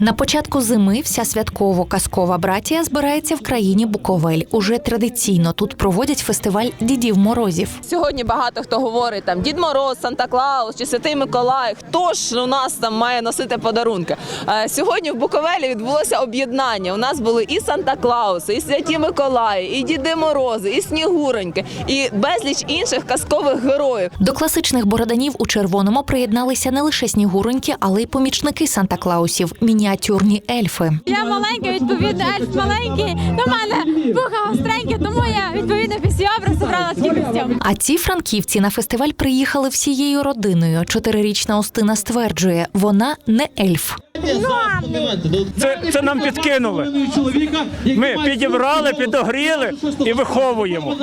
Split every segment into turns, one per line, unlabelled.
На початку зими вся святково-казкова братія збирається в країні Буковель. Уже традиційно тут проводять фестиваль дідів морозів.
Сьогодні багато хто говорить там Дід Мороз, Санта Клаус чи Святий Миколай. Хто ж у нас там має носити подарунки? Е, Сьогодні в Буковелі відбулося об'єднання. У нас були і Санта Клауси, і Святі Миколаї, і Діди Морози, і Снігуроньки, і безліч інших казкових героїв.
До класичних бороданів у червоному приєдналися не лише снігуроньки, але й помічники Санта Клаусів мініатюрні ельфи.
Я маленька, відповідно, ельф маленький. До мене вуха гостренькі, тому я відповідно образ обрала такий костюм.
А ці франківці на фестиваль приїхали всією родиною. Чотирирічна Устина стверджує, вона не ельф.
Це, це нам підкинули. Ми підібрали, підогріли і виховуємо.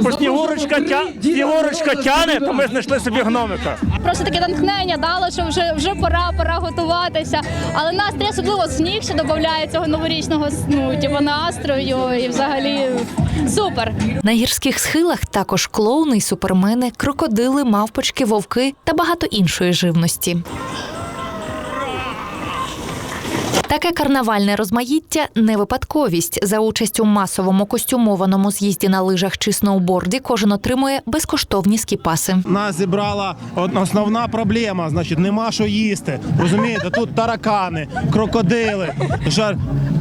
Бо снігурочка, тя... снігурочка тяне, то ми знайшли собі гномика.
Просто таке натхнення дало, що вже вже пора, пора готуватися. Але настрій особливо сніг ще додає цього новорічного ну, типу, настрою і взагалі супер.
На гірських схилах також клоуни й супермени, крокодили, мавпочки, вовки та багато іншої живності. Таке карнавальне розмаїття не випадковість. За участь у масовому костюмованому з'їзді на лижах чи сноуборді кожен отримує безкоштовні скіпаси.
Нас зібрала основна проблема. Значить, нема що їсти. Розумієте, тут таракани, крокодили, жар.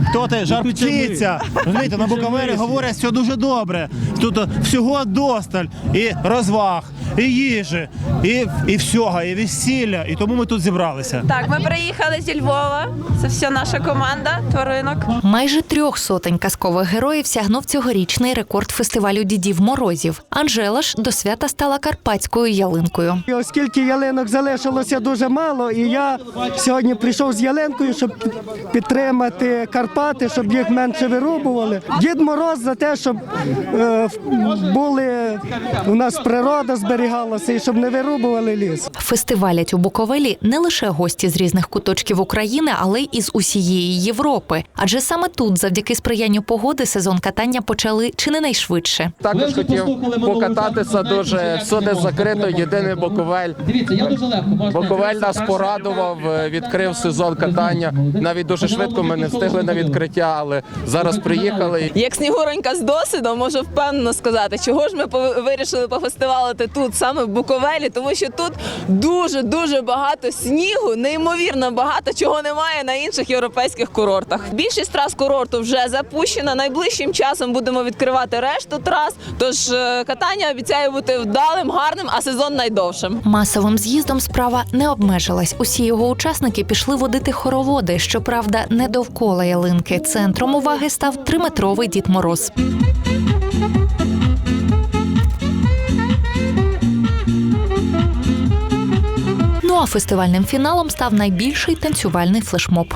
Хто ти? Жар птиця. Розумієте, на Буковелі говорять, все дуже добре. Тут е, всього досталь, і розваг, і їжі, і, і всього, і весілля. І тому ми тут зібралися.
Так, ми приїхали зі Львова. Це все наша команда тваринок.
Майже трьох сотень казкових героїв сягнув цьогорічний рекорд фестивалю дідів морозів. Анжела ж до свята стала карпатською ялинкою.
І Оскільки ялинок залишилося дуже мало, і я сьогодні прийшов з ялинкою, щоб підтримати Карпати, щоб їх менше вирубували. Дід Мороз за те, щоб е, в- були у нас природа зберігалася і щоб не вирубували ліс.
Фестивалять у Буковелі не лише гості з різних куточків України, але й із усієї Європи. Адже саме тут, завдяки сприянню погоди, сезон катання почали чи не найшвидше.
Також хотів покататися дуже всюди закрито. Єдиний Буковель.
Дивіться, я дуже легко.
Буковель нас порадував, е, відкрив сезон катання. Навіть дуже швидко ми не встигли на відкриття, але зараз приїхали.
Як Снігуронька з досвідом можу впевнено сказати, чого ж ми вирішили пофестивалити тут, саме в Буковелі, тому що тут дуже дуже багато снігу, неймовірно багато чого немає на інших європейських курортах. Більшість трас курорту вже запущена. Найближчим часом будемо відкривати решту трас. Тож е, катання обіцяє бути вдалим, гарним, а сезон найдовшим.
Масовим з'їздом справа не обмежилась. Усі його учасники пішли водити хороводи. Щоправда, не довкола ялинки. Центром уваги став триметровий Дід Мороз. Ну а фестивальним фіналом став найбільший танцювальний флешмоб.